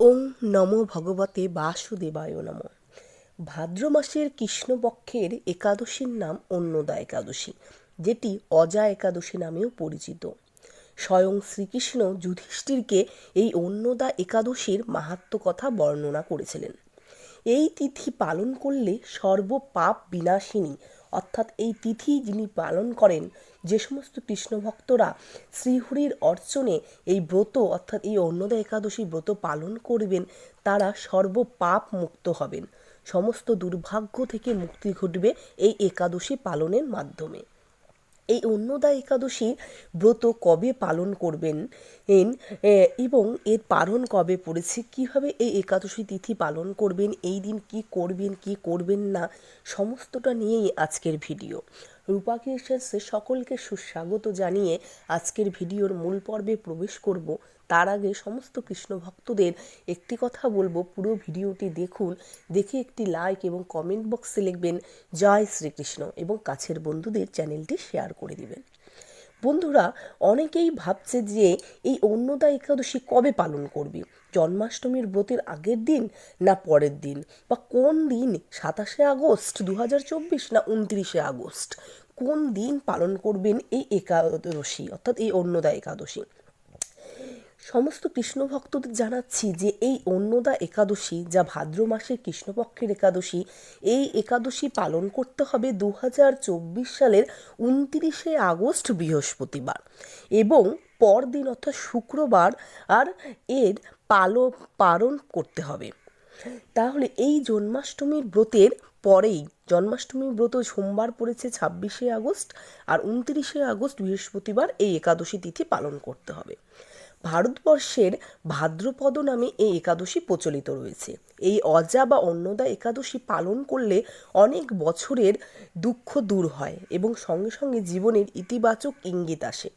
ওং নমো ভগবতে বাসুদেবায় নম। ভাদ্র মাসের কৃষ্ণপক্ষের একাদশীর নাম অন্নদা একাদশী, যেটি অজা একাদশী নামেও পরিচিত। স্বয়ং শ্রীকৃষ্ণ যুধিষ্ঠিরকে এই অন্নদা একাদশীর মাহাত্ম কথা বর্ণনা করেছিলেন। এই তিথি পালন করলে সর্ব পাপ বিনাশিনী অর্থাৎ এই তিথি যিনি পালন করেন, যে সমস্ত কৃষ্ণ ভক্তরা শ্রীহরির অর্চনে এই ব্রত, অর্থাৎ এই অন্নদা একাদশী ব্রত পালন করবেন, তারা সর্বপাপ মুক্ত হবেন। সমস্ত দুর্ভাগ্য থেকে মুক্তি ঘটবে এই একাদশী পালনের মাধ্যমে। এই অন্নদা একাদশী ব্রত কবে পালন করবেন? এবং এর পালন কবে পড়েছে? কীভাবে এই একাদশী তিথি পালন করবেন? এই দিন কি করবেন কি করবেন না? সমস্তটা নিয়েই আজকের ভিডিও। রূপা ক্রিয়েশনসে সকলকে সুস্বাগত জানিয়ে আজকের ভিডিওর মূল পর্বে প্রবেশ করব। তার আগে সমস্ত কৃষ্ণ ভক্তদের একটি কথা বলব। পুরো ভিডিওটি দেখুন, দেখে একটি লাইক এবং কমেন্ট বক্সে লিখবেন, জয় শ্রীকৃষ্ণ এবং কাছের বন্ধুদের চ্যানেলটি শেয়ার করে দিবেন। বন্ধুরা, অনেকেই ভাবছে যে এই অন্নদা একাদশী কবে পালন করবি? জন্মাষ্টমীর ব্রতের আগের দিন না পরের দিন? বা কোন দিন সাতাশে আগস্ট দু হাজার চব্বিশ না উনত্রিশে আগস্ট? কোন দিন পালন করবেন এই একাদশী, অর্থাৎ এই অন্নদা একাদশী? সমস্ত কৃষ্ণ ভক্তদের জানাচ্ছি যে এই অন্নদা একাদশী যা ভাদ্র মাসের কৃষ্ণপক্ষের একাদশী, এই একাদশী পালন করতে হবে দু হাজার চব্বিশ সালের উনত্রিশে আগস্ট বৃহস্পতিবার এবং পরদিন অর্থাৎ শুক্রবার আর এর পালো, পালন করতে হবে। তাহলে এই জন্মাষ্টমীর ব্রতের পরেই, জন্মাষ্টমীর ব্রত সোমবার পড়েছে ছাব্বিশে আগস্ট আর উনত্রিশে আগস্ট বৃহস্পতিবার এই একাদশী তিথি পালন করতে হবে। ভারতবর্ষের ভাদ্রপদ নামে এই একাদশী প্রচলিত রয়েছে। এই অজা বা অন্নদা একাদশী পালন করলে অনেক বছরের দুঃখ দূর হয় এবং সঙ্গে সঙ্গে জীবনের ইতিবাচক ইঙ্গিত আসে।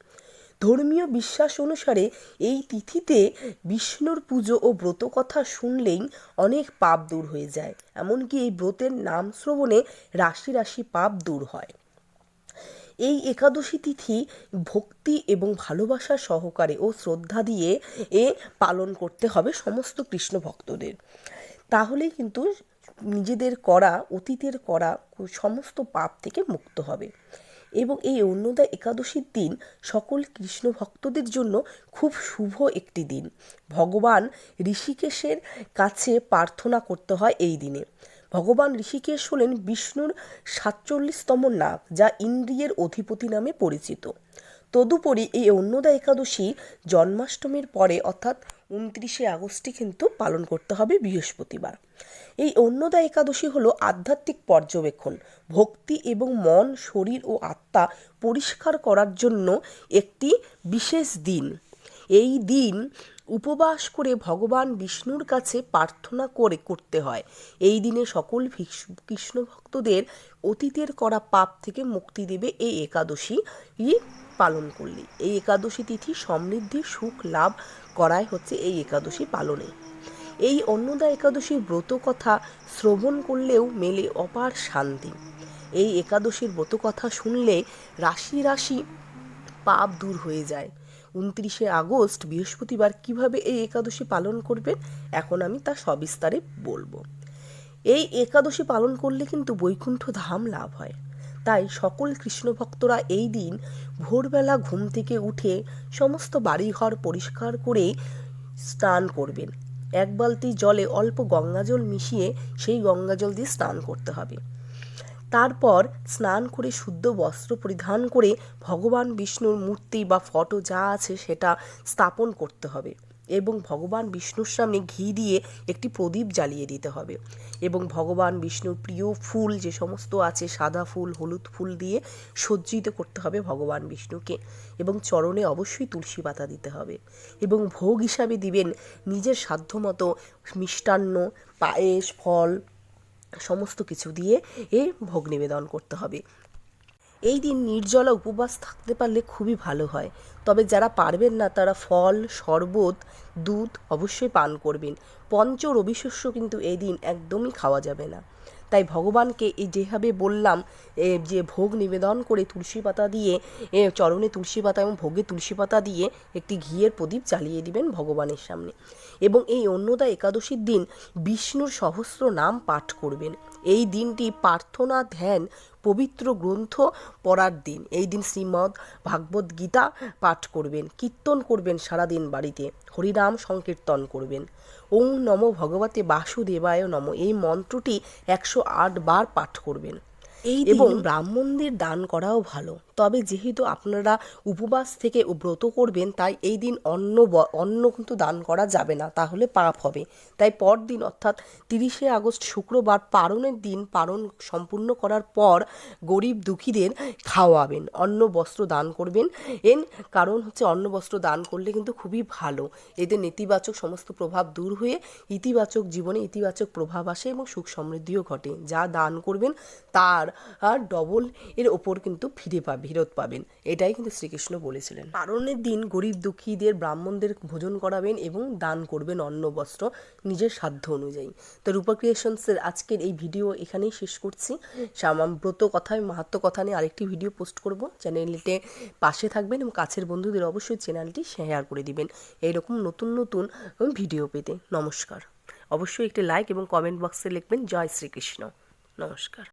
ধর্মীয় বিশ্বাস অনুসারে এই তিথিতে বিষ্ণুর পুজো ও ব্রত কথা শুনলেই অনেক পাপ দূর হয়ে যায়। এমনকি এই ব্রতের নাম শ্রবণে রাশি রাশি পাপ দূর হয়। এই একাদশী তিথি ভক্তি এবং ভালোবাসা সহকারে ও শ্রদ্ধা দিয়ে এ পালন করতে হবে সমস্ত কৃষ্ণ ভক্তদের। তাহলেই কিন্তু নিজেদের করা, অতীতের করা সমস্ত পাপ থেকে মুক্ত হবে। এবং এই অন্নদা একাদশীর দিন সকল কৃষ্ণ ভক্তদের জন্য খুব শুভ একটি দিন। ভগবান ঋষিকেশের কাছে প্রার্থনা করতে হয় এই দিনে। ভগবান ঋষিকেশ হলেন বিষ্ণুর সাতচল্লিশতম নাগ, যা ইন্দ্রিয়ের অধিপতি নামে পরিচিত। তদুপরি এই অন্নদা একাদশী জন্মাষ্টমীর পরে, অর্থাৎ উনত্রিশে আগস্টে কিন্তু পালন করতে হবে বৃহস্পতিবার। এই অন্নদা একাদশী হলো আধ্যাত্মিক পর্যবেক্ষণ। ভক্তি এবং মন, শরীর ও আত্মা পরিষ্কার করার জন্য একটি বিশেষ দিন। এই দিন উপবাস করে ভগবান বিষ্ণুর কাছে প্রার্থনা করে করতে হয়। এই দিনে সকল কৃষ্ণ ভক্তদের অতীতের করা পাপ থেকে মুক্তি দেবে এই একাদশী পালন করলে। এই একাদশী তিথি সমৃদ্ধি, সুখ, লাভ করাই হচ্ছে এই একাদশী পালনে। এই অন্নদা একাদশীর ব্রত কথা শ্রবণ করলেও মেলে অপার শান্তি। এই একাদশীর ব্রত কথা শুনলে রাশি রাশি পাপ দূর হয়ে যায়। উনত্রিশে আগস্ট বৃহস্পতিবার কীভাবে এই একাদশী পালন করবেন, এখন আমি তা সবিস্তারে বলব। এই একাদশী পালন করলে কিন্তু বৈকুণ্ঠ ধাম লাভ হয়। তাই সকল কৃষ্ণ ভক্তরা এই দিন ভোরবেলা ঘুম থেকে উঠে সমস্ত বাড়িঘর পরিষ্কার করে স্নান করবেন। এক বালতি জলে অল্প গঙ্গাজল মিশিয়ে সেই গঙ্গাজল দিয়ে স্নান করতে হবে। তারপর স্নান করে শুদ্ধ বস্ত্র পরিধান করে ভগবান বিষ্ণুর মূর্তি বা ফটো যা আছে সেটা স্থাপন করতে হবে এবং ভগবান বিষ্ণুর সামনে ঘি দিয়ে একটি প্রদীপ জ্বালিয়ে দিতে হবে এবং ভগবান বিষ্ণুর প্রিয় ফুল যে সমস্ত আছে সাদা ফুল, হলুদ ফুল দিয়ে সজ্জিত করতে হবে ভগবান বিষ্ণুকে এবং চরণে অবশ্যই তুলসী পাতা দিতে হবে এবং ভোগ হিসাবে দিবেন নিজের সাধ্যমতো মিষ্টান্ন, পায়েস, ফল সমস্ত কিছু দিয়ে এ ভোগ নিবেদন করতে হবে। এই দিন নির্জলা উপবাস থাকতে পারলে খুবই ভালো হয়। তবে যারা পারবেন না, তারা ফল, শরবত, দুধ অবশ্যই পান করবেন। পঞ্চ রবিশস্য কিন্তু এই দিন একদমই খাওয়া যাবে না। তাই ভগবানকে এই যেভাবে বললাম যে ভোগ নিবেদন করে তুলসী পাতা দিয়ে চরণে তুলসী পাতা এবং ভোগে তুলসী পাতা দিয়ে একটি ঘিয়ের প্রদীপ জ্বালিয়ে দিবেন ভগবানের সামনে। এবং এই অন্নদা একাদশীর দিন বিষ্ণুর সহস্র নাম পাঠ করবেন। এই দিনটি প্রার্থনা, ধ্যান পবিত্র গ্রন্থ পড়ার দিন। এই দিন শ্রীমদ্ ভাগবত গীতা পাঠ করবেন কীর্তন করবেন সারাদিন বাড়িতে হরিনাম সংকীর্তন করবেন। ওং নম ভগবতে বাসুদেবায় নম। এই মন্ত্রটি একশো আট বার পাঠ করবেন। এই এবং ব্রাহ্মণদের দান করাও ভালো। তবে যেহেতু আপনারা উপবাস থেকে ব্রত করবেন, তাই এই দিন অন্ন অন্ন কিন্তু দান করা যাবে না, তাহলে পাপ হবে। তাই পরদিন অর্থাৎ তিরিশে আগস্ট শুক্রবার পারণের দিন পারণ সম্পূর্ণ করার পর গরিব দুঃখীদের খাওয়াবেন, অন্ন, বস্ত্র দান করবেন। এন কারণ হচ্ছে অন্ন, বস্ত্র দান করলে কিন্তু খুবই ভালো। এতে নেতিবাচক সমস্ত প্রভাব দূর হয়ে ইতিবাচক জীবনে ইতিবাচক প্রভাব আসে এবং সুখ সমৃদ্ধিও ঘটে। যা দান করবেন, তার ডবল এর ওপর কিন্তু ফিরে পাবে ফেরত পাবেন। এটাই কিন্তু শ্রীকৃষ্ণ বলেছিলেন। পারণের দিন গরিব দুঃখীদের ব্রাহ্মণদের ভোজন করাবেন এবং দান করবেন অন্ন, বস্ত্র নিজের সাধ্য অনুযায়ী। তো রূপা ক্রিয়েশনসের আজকের এই ভিডিও এখানেই শেষ করছি। শ্যামাম ব্রত কথায় মাহাত্ম কথা নিয়ে আরেকটি ভিডিও পোস্ট করব। চ্যানেলটিতে পাশে থাকবেন এবং কাছের বন্ধুদের অবশ্যই চ্যানেলটি শেয়ার করে দিবেন। এইরকম নতুন নতুন ভিডিও পেতে নমস্কার। অবশ্যই একটি লাইক এবং কমেন্ট বক্সে লিখবেন, জয় শ্রীকৃষ্ণ। নমস্কার।